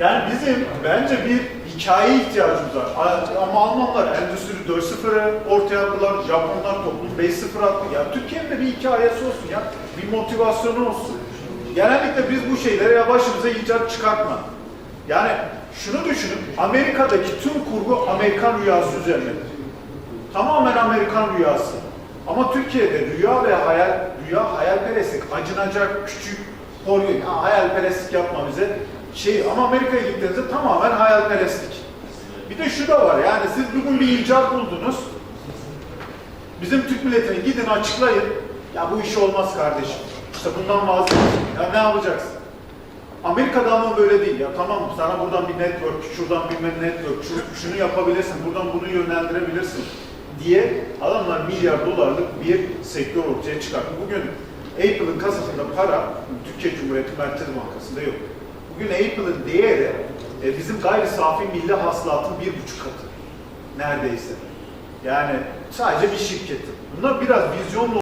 Yani bizim bence bir hikaye ihtiyacımız var. Ama Almanlar Endüstri 4.0'ı ortaya attılar, Japonlar toplum 5.0 attı. Ya Türkiye'nin de bir hikayesi olsun ya, bir motivasyonu olsun. Genellikle biz bu şeylere ya başımıza icat çıkartma. Yani şunu düşünün, Amerika'daki tüm kurgu Amerikan rüyası üzerinedir. Tamamen Amerikan rüyası. Ama Türkiye'de rüya ve hayal, rüya hayalperestlik, acınacak küçük, ya hayalperestlik yapma bize. Şey, ama Amerika'ya gittiğinizde tamamen hayalperestlik. Bir de şu da var yani siz bugün bir icat buldunuz. Bizim Türk milletine gidin açıklayın. Ya bu iş olmaz kardeşim. İşte bundan vazgeçin. Ya ne yapacaksın? Amerika'da ama böyle değil ya. Tamam sana buradan bir network, şuradan bir network, şu- şunu yapabilirsin, buradan bunu yönlendirebilirsin diye adamlar milyar dolarlık bir sektör ortaya çıkarttı. Bugün Apple'ın kasasında para Türkiye Cumhuriyeti Merkez Bankası'nda yok. Bugün Apple'ın değeri e, bizim gayri safi milli hasılatın bir buçuk katı neredeyse. Yani sadece bir şirket. Bunlar biraz vizyonlu